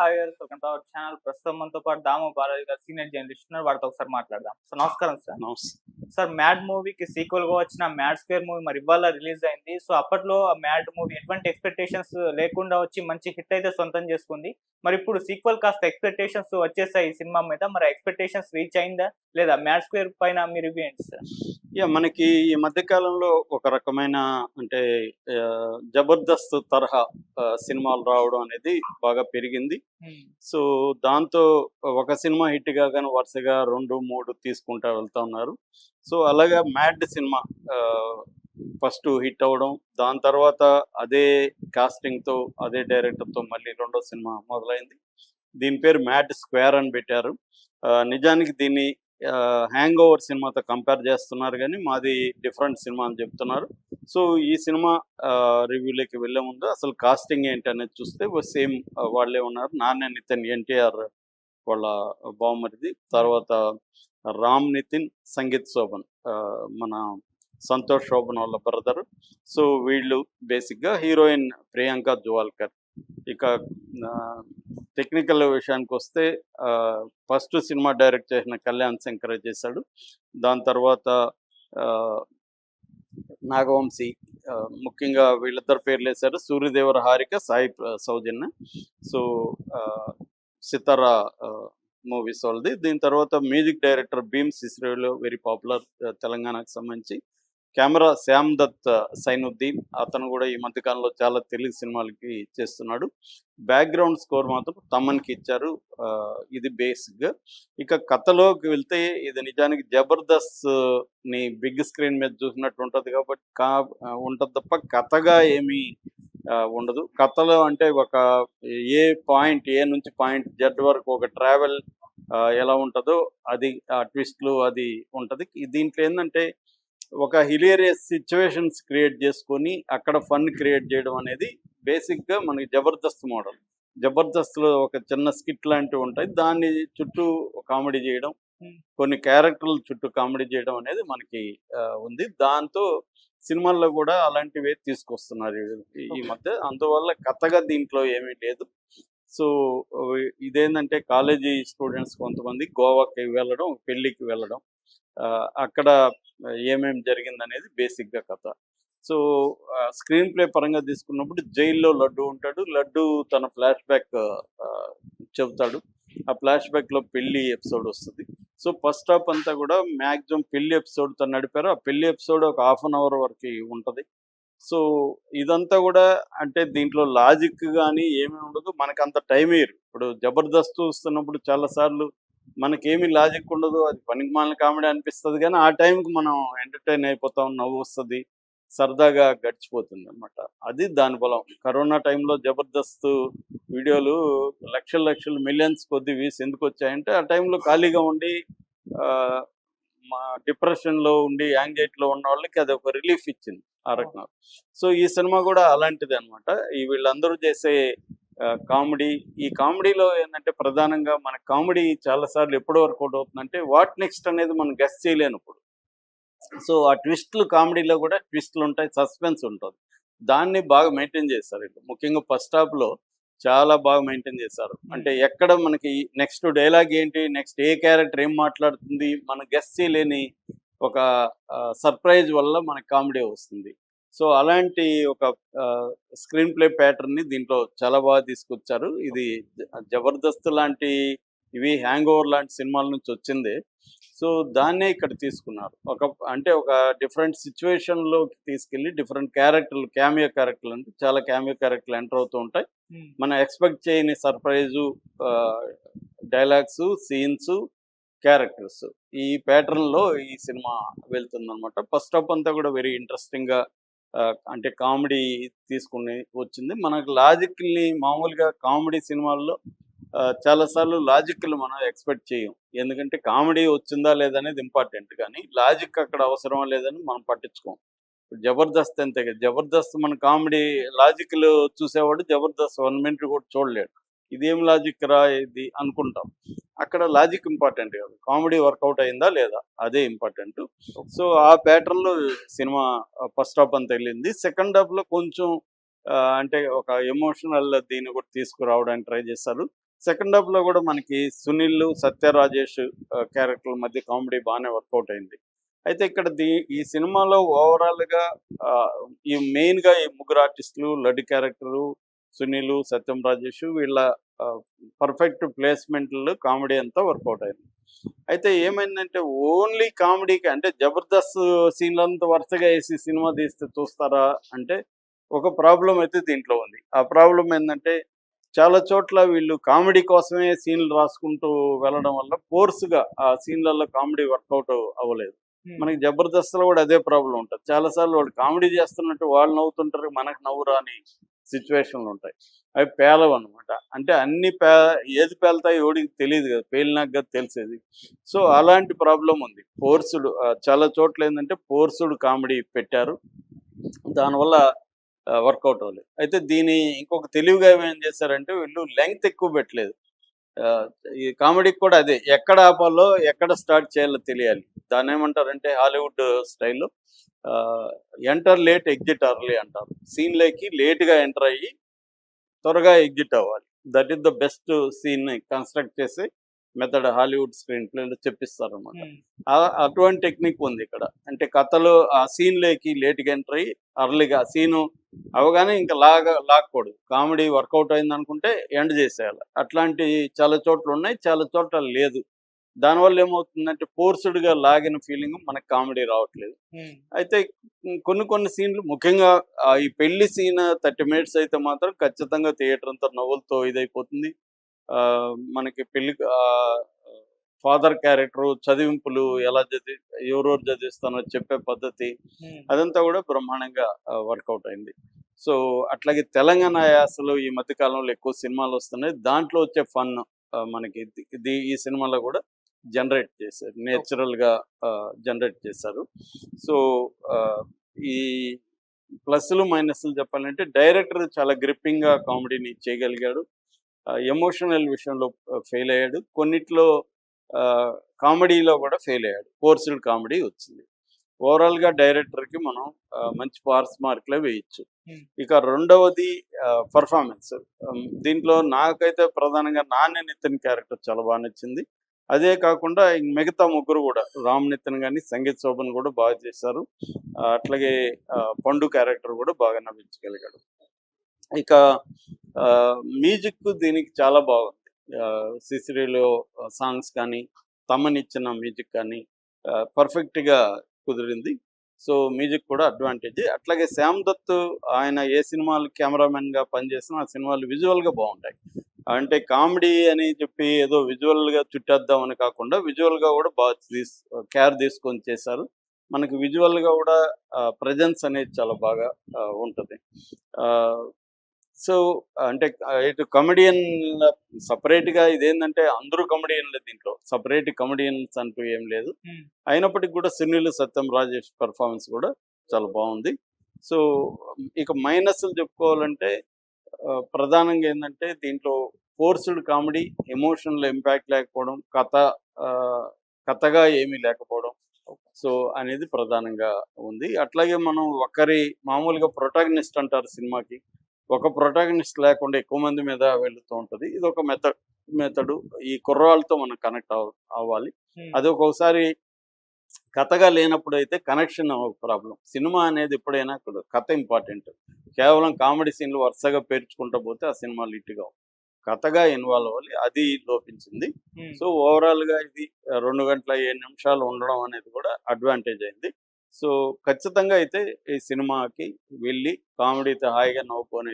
Hi welcome to our channel ప్రస్తుతం మనతో పాటు దాము బాలాజీ గారు సీనియర్ జర్నలిస్ట్ ఉన్నారు. వారితో ఒకసారి మాట్లాడదాం. సో నమస్కారం సార్ సార్ మ్యాడ్ మూవీకి సీక్వెల్గా వచ్చిన మ్యాడ్ స్క్వేర్ మూవీ మరి ఇవాళ రిలీజ్ అయింది. సో అప్పట్లో ఆ మ్యాడ్ మూవీ ఎటువంటి ఎక్స్పెక్టేషన్స్ లేకుండా వచ్చి మంచి హిట్ అయితే సొంతం చేసుకుంది. మరి ఇప్పుడు సీక్వెల్ కాస్త ఎక్స్పెక్టేషన్స్ వచ్చేసాయి ఈ సినిమా మీద. మరి ఎక్స్పెక్టేషన్స్ రీచ్ అయిందా? లేదా మ్యాడ్ స్క్వేర్ పైన మీరు రివ్యూ ఏంటి సార్ యా మనకి ఈ మధ్య కాలంలో ఒక రకమైన అంటే జబర్దస్త్ తరహా సినిమాలు రావడం అనేది బాగా పెరిగింది. సో దాంతో ఒక సినిమా హిట్ కాగానే వరుసగా రెండు మూడు తీసుకుంటా వెళ్తా ఉన్నారు. సో అలాగా మ్యాడ్ సినిమా ఫస్ట్ హిట్ అవ్వడం దాని తర్వాత అదే casting తో అదే director తో మళ్ళీ రెండో సినిమా మొదలైంది. దీని పేరు మ్యాడ్ స్క్వేర్ అని పెట్టారు. నిజానికి దీన్ని హ్యాంగ్ ఓవర్ సినిమాతో కంపేర్ చేస్తున్నారు కానీ మాది డిఫరెంట్ సినిమా అని చెప్తున్నారు. సో ఈ సినిమా రివ్యూలోకి వెళ్ళే ముందు అసలు కాస్టింగ్ ఏంటి అనేది చూస్తే సేమ్ వాళ్ళే ఉన్నారు. నాన్న నితిన్ ఎన్టీఆర్ వాళ్ళ బావమరిది. తర్వాత రామ్ నితిన్ సంగీత్ శోభన్ ఆ, మన సంతోష్ శోభన్ వాళ్ళ బ్రదర్ సో వీళ్ళు బేసిక్గా హీరోయిన్ ప్రియాంక జువాల్కర్. ఇక టెక్నికల్ విషయానికి వస్తే ఫస్ట్ సినిమా డైరెక్ట్ చేసిన కళ్యాణ్ శంకర్ చేశాడు. దాని తర్వాత ఆ, నాగవంశీ ముఖ్యంగా వీళ్ళిద్దరు పేర్లు వేశారు. సూర్యదేవర హారిక సాయి సౌజన్య. సో ఆ, సితారా మూవీస్ వాళ్ళది. దీని తర్వాత మ్యూజిక్ డైరెక్టర్ భీమ్ సిస్రేలో వెరీ పాపులర్ తెలంగాణకు సంబంధించి. కెమెరా శ్యామ్ దత్ సైనుద్దీన్. అతను కూడా ఈ మధ్యకాలంలో చాలా తెలుగు సినిమాలకి చేస్తున్నాడు. బ్యాక్గ్రౌండ్ స్కోర్ మాత్రం తమన్కి ఇచ్చారు. ఆ, ఇది బేసిక్గా ఇక కథలోకి వెళ్తే ఇది నిజానికి జబర్దస్త్ని బిగ్ స్క్రీన్ మీద చూసినట్టు ఉంటుంది కాబట్టి కా ఉంటుంది తప్ప కథగా ఏమీ ఉండదు. కథలో అంటే ఒక ఏ పాయింట్ ఏ నుంచి పాయింట్ జెడ్ వరకు ఒక ట్రావెల్ ఎలా ఉంటుందో అది ఆ ట్విస్ట్లు అది ఉంటుంది. దీంట్లో ఏంటంటే ఒక హిలేరియస్ సిచ్యువేషన్స్ క్రియేట్ చేసుకొని అక్కడ ఫన్ క్రియేట్ చేయడం అనేది బేసిక్గా మనకి జబర్దస్త్ మోడల్ జబర్దస్త్లో ఒక చిన్న స్కిట్ లాంటివి ఉంటాయి. దాన్ని చుట్టూ కామెడీ చేయడం Hmm. కొన్ని క్యారెక్టర్ల చుట్టూ కామెడీ చేయడం అనేది మనకి ఉంది. దాంతో సినిమాల్లో కూడా అలాంటివే తీసుకొస్తున్నారు ఈ- ఈ మధ్య. అందువల్ల కథగా దీంట్లో ఏమీ లేదు. సో ఇదేంటంటే కాలేజీ స్టూడెంట్స్ కొంతమంది గోవాకి వెళ్ళడం పెళ్ళికి వెళ్ళడం. ఆ, అక్కడ ఏమేమి జరిగిందనేది బేసిక్గా కథ. సో స్క్రీన్ ప్లే పరంగా తీసుకున్నప్పుడు జైల్లో లడ్డు ఉంటాడు. లడ్డు తన ఫ్లాష్ బ్యాక్ చెబుతాడు. ఆ ఫ్లాష్ బ్యాక్లో పెళ్ళి ఎపిసోడ్ వస్తుంది. సో ఫస్ట్ హాఫ్ అంతా కూడా మ్యాక్సిమం పెళ్ళి ఎపిసోడ్ తను నడిపారు. ఆ పెళ్ళి ఎపిసోడ్ ఒక హాఫ్ అన్ అవర్ వరకు ఉంటుంది. సో ఇదంతా కూడా అంటే దీంట్లో లాజిక్ కానీ ఏమీ ఉండదు. మనకు అంత టైం ఇయ్యరు ఇప్పుడు జబర్దస్త్ వస్తున్నప్పుడు చాలాసార్లు మనకేమి లాజిక్ ఉండదు. అది పనికి మాలిన కామెడీ అనిపిస్తుంది కానీ ఆ టైంకి మనం ఎంటర్టైన్ అయిపోతాం. నవ్వు వస్తుంది. సరదాగా గడిచిపోతుంది అనమాట అది దాని బలం. కరోనా టైంలో జబర్దస్త్ వీడియోలు లక్షల లక్షలు మిలియన్స్ కొద్ది వ్యూస్ ఎందుకు వచ్చాయంటే ఆ టైంలో ఖాళీగా ఉండి ఆ, మా డిప్రెషన్లో ఉండి యాంగ్జైటీలో ఉన్న వాళ్ళకి అది ఒక రిలీఫ్ ఇచ్చింది ఆ రకంగా సో ఈ సినిమా కూడా అలాంటిది అనమాట ఈ వీళ్ళందరూ చేసే కామెడీ ఈ కామెడీలో ఏంటంటే ప్రధానంగా మన కామెడీ చాలాసార్లు ఎప్పటి వరకు అవుట్ అవుతుందంటే వాట్ నెక్స్ట్ అనేది మనం గెస్ట్ చేయలేనప్పుడు సో ఆ ట్విస్ట్లు కామెడీలో కూడా ట్విస్ట్లు ఉంటాయి సస్పెన్స్ ఉంటుంది. దాన్ని బాగా మెయింటైన్ చేస్తారు. ముఖ్యంగా ఫస్ట్ హాఫ్లో చాలా బాగా మెయింటైన్ చేశారు. అంటే ఎక్కడ మనకి నెక్స్ట్ డైలాగ్ ఏంటి నెక్స్ట్ ఏ క్యారెక్టర్ ఏం మాట్లాడుతుంది మన గెస్సీ చేయలేని ఒక సర్ప్రైజ్ వల్ల మనకి కామెడీ వస్తుంది. సో అలాంటి ఒక స్క్రీన్ ప్లే ప్యాటర్న్ని దీంట్లో చాలా బాగా తీసుకొచ్చారు. ఇది జబర్దస్త్ లాంటి ఇవి హ్యాంగ్ ఓవర్ లాంటి సినిమాల నుంచి వచ్చింది. సో దాన్నే ఇక్కడ తీసుకున్నారు. ఒక అంటే ఒక డిఫరెంట్ సిచ్యువేషన్లో తీసుకెళ్ళి డిఫరెంట్ క్యారెక్టర్లు క్యామియో క్యారెక్టర్లు అంటే చాలా క్యామియో క్యారెక్టర్లు ఎంటర్ అవుతూ ఉంటాయి. మనం ఎక్స్పెక్ట్ చేయని సర్ప్రైజు డైలాగ్స్ సీన్స్ క్యారెక్టర్స్ ఈ ప్యాటర్న్లో ఈ సినిమా వెళ్తుందన్నమాట. ఫస్ట్ హాఫ్ అంతా కూడా వెరీ ఇంట్రెస్టింగ్గా అంటే కామెడీ తీసుకుని వచ్చింది. మనకు లాజిక్ని మామూలుగా కామెడీ సినిమాల్లో చాలాసార్లు లాజిక్లు మనం ఎక్స్పెక్ట్ చేయం. ఎందుకంటే కామెడీ వచ్చిందా లేదనేది ఇంపార్టెంట్. కానీ లాజిక్ అక్కడ అవసరమా లేదని మనం పట్టించుకోం. జబర్దస్త్ అంతే కదా. జబర్దస్త్ మన కామెడీ లాజిక్లు చూసేవాడు జబర్దస్త్ వన్ మినిట్ కూడా చూడలేడు. ఇదేం లాజిక్ రా ఇది అనుకుంటాం. అక్కడ లాజిక్ ఇంపార్టెంట్ కాదు. కామెడీ వర్కౌట్ అయిందా లేదా అదే ఇంపార్టెంట్. సో ఆ ప్యాటర్న్లో లో సినిమా ఫస్ట్ హాఫ్ అంతా వెళ్ళింది. సెకండ్ హాఫ్లో కొంచెం అంటే ఒక ఎమోషనల్ దీన్ని కూడా తీసుకురావడానికి ట్రై చేస్తారు సెకండ్ హాఫ్లో కూడా మనకి సునీల్ సత్య రాజేష్ క్యారెక్టర్ల మధ్య కామెడీ బాగానే వర్కౌట్ అయింది. అయితే ఇక్కడ దీ ఈ సినిమాలో ఓవరాల్గా ఈ మెయిన్గా ఈ ముగ్గురు ఆర్టిస్టులు లడ్డు క్యారెక్టరు సునీలు సత్యం రాజేష్ వీళ్ళ పర్ఫెక్ట్ ప్లేస్మెంట్లు కామెడీ అంతా వర్కౌట్ అయింది. అయితే ఏమైందంటే ఓన్లీ కామెడీకి అంటే జబర్దస్త్ సీన్లంతా వరుసగా వేసి సినిమా తీస్తే చూస్తారా అంటే ఒక ప్రాబ్లం అయితే దీంట్లో ఉంది. ఆ ప్రాబ్లం ఏంటంటే చాలా చోట్ల వీళ్ళు కామెడీ కోసమే సీన్లు రాసుకుంటూ వెళ్ళడం వల్ల ఫోర్స్గా ఆ సీన్లలో కామెడీ వర్కౌట్ అవ్వలేదు. మనకి జబర్దస్త్లో కూడా అదే ప్రాబ్లం ఉంటుంది. చాలాసార్లు వాళ్ళు కామెడీ చేస్తున్నట్టు వాళ్ళు నవ్వుతుంటారు మనకు నవ్వు రాని సిచ్యువేషన్లు ఉంటాయి. అవి పేలవు అనమాట అంటే అన్ని పే ఏది పేలుతాయి ఎవడికి తెలియదు కదా పేలినాక కదా తెలిసేది. సో అలాంటి ప్రాబ్లం ఉంది. ఫోర్సుడ్ చాలా చోట్ల ఏంటంటే ఫోర్సుడ్ కామెడీ పెట్టారు. దానివల్ల వర్కౌట్ అవ్వలేదు. అయితే దీని ఇంకొక తెలివిగా ఏం చేశారంటే వీళ్ళు లెంగ్త్ ఎక్కువ పెట్టలేదు. ఆ, ఈ కామెడీకి కూడా అదే ఎక్కడ ఆపాలో ఎక్కడ స్టార్ట్ చేయాలో తెలియాలి. దాన్ని ఏమంటారంటే హాలీవుడ్ స్టైల్లో ఎంటర్ లేట్ ఎగ్జిట్ అర్లీ అంటారు. సీన్లోకి లేట్గా ఎంటర్ అయ్యి త్వరగా ఎగ్జిట్ అవ్వాలి. That is the best scene construct చేసి మెథడ్ హాలీవుడ్ స్క్రీన్ ప్లేలో చెప్పిస్తారు అనమాట అటువంటి టెక్నిక్ ఉంది ఇక్కడ. అంటే కథలో ఆ సీన్లోకి లేట్గా ఎంటర్ అయ్యి అర్లీగా సీను అవగానే ఇంకా లాగా లాక్కూడదు. కామెడీ వర్కౌట్ అయింది అనుకుంటే ఎండ్ చేసేయాలి. అట్లాంటి చాలా చోట్ల ఉన్నాయి చాలా చోట్ల లేదు. దానివల్ల ఏమవుతుందంటే ఫోర్స్డ్గా లాగిన ఫీలింగ్ మనకు కామెడీ రావట్లేదు. అయితే కొన్ని కొన్ని సీన్లు ముఖ్యంగా ఈ పెళ్ళి సీన్ థర్టీ మినిట్స్ అయితే మాత్రం ఖచ్చితంగా థియేటర్ అంతా నవ్వులతో ఇదైపోతుంది. మనకి పెళ్ళి ఫాదర్ క్యారెక్టర్ చదివింపులు ఎలా చదివి ఎవరెవరు చదివిస్తానో చెప్పే పద్ధతి అదంతా కూడా బ్రహ్మాండంగా వర్కౌట్ అయింది. సో అట్లాగే తెలంగాణ యాసలో ఈ మధ్య కాలంలో ఎక్కువ సినిమాలు వస్తున్నాయి. దాంట్లో వచ్చే ఫన్ మనకి ఇది- ఈ సినిమాలో కూడా జనరేట్ చేశారు. నేచురల్గా జనరేట్ చేశారు. సో ఈ ప్లస్లు మైనస్లు చెప్పాలంటే డైరెక్టర్ చాలా గ్రిప్పింగ్గా కామెడీని చేయగలిగాడు. ఎమోషనల్ విషయంలో ఫెయిల్ అయ్యాడు. కొన్నిట్లో కామెడీలో కూడా ఫెయిల్ అయ్యాడు. ఫోర్స్డ్ కామెడీ వచ్చింది. ఓవరాల్గా డైరెక్టర్కి మనం మంచి పార్స్ మార్కులే వేయచ్చు. ఇక రెండవది పర్ఫార్మెన్స్. దీంట్లో నాకైతే ప్రధానంగా నాణ్య నితిన్ క్యారెక్టర్ చాలా బాగా నచ్చింది. అదే కాకుండా మిగతా ముగ్గురు కూడా రామ్ నితిన్ కానీ సంగీత్ శోభన్ కూడా బాగా చేశారు. అట్లాగే పండు క్యారెక్టర్ కూడా బాగా నవ్వించగలిగాడు. ఇక మ్యూజిక్ దీనికి చాలా బాగుంది. సిసిరిలో సాంగ్స్ కానీ తమనిచ్చిన మ్యూజిక్ కానీ పర్ఫెక్ట్గా కుదిరింది. సో మ్యూజిక్ కూడా అడ్వాంటేజ్. అట్లాగే శ్యామ్ దత్ ఆయన ఏ సినిమాలు కెమెరామెన్గా పనిచేసిన ఆ సినిమాలు విజువల్గా బాగుంటాయి. అంటే కామెడీ అని చెప్పి ఏదో విజువల్గా చుట్టేద్దామని కాకుండా విజువల్గా కూడా బాగా తీసు కేర్ తీసుకొని చేశారు. మనకి విజువల్గా కూడా ప్రజెన్స్ అనేది చాలా బాగా ఉంటుంది. సో అంటే ఇటు కమెడియన్ సపరేట్గా ఇదేంటంటే అందరూ కమెడియన్లే దీంట్లో. సపరేట్ కమెడియన్స్ అంటూ ఏం లేదు. అయినప్పటికీ కూడా సునీల్ సత్యం రాజేష్ పెర్ఫార్మెన్స్ కూడా చాలా బాగుంది. సో ఇక మైనస్లు చెప్పుకోవాలంటే ప్రధానంగా ఏంటంటే దీంట్లో ఫోర్స్డ్ కామెడీ ఎమోషనల్ ఇంపాక్ట్ లేకపోవడం కథ కథగా ఏమీ లేకపోవడం. సో అనేది ప్రధానంగా ఉంది. అట్లాగే మనం ఒకరి మామూలుగా ప్రొటాగనిస్ట్ అంటారు సినిమాకి. ఒక ప్రొటాగనిస్ట్ లేకుండా ఎక్కువ మంది మీద వెళుతూ ఉంటుంది. ఇది ఒక మెథడ్ మెథడ్ ఈ కుర్రాళ్ళతో మనం కనెక్ట్ అవ్ అవ్వాలి. అది ఒక్కొక్కసారి కథగా లేనప్పుడు అయితే కనెక్షన్ ఒక ప్రాబ్లం సినిమా అనేది ఎప్పుడైనా కథ ఇంపార్టెంట్ కేవలం కామెడీ సీన్లు వరుసగా పేర్చుకుంటూ పోతే ఆ సినిమా లిట్గా కథగా ఇన్వాల్వ్ అవ్వాలి అది లోపించింది. సో ఓవరాల్గా ఇది రెండు గంటల ఏడు నిమిషాలు ఉండడం అనేది కూడా అడ్వాంటేజ్ అయింది. సో ఖచ్చితంగా అయితే ఈ సినిమాకి వెళ్ళి కామెడీతో హాయిగా నవ్వుకొని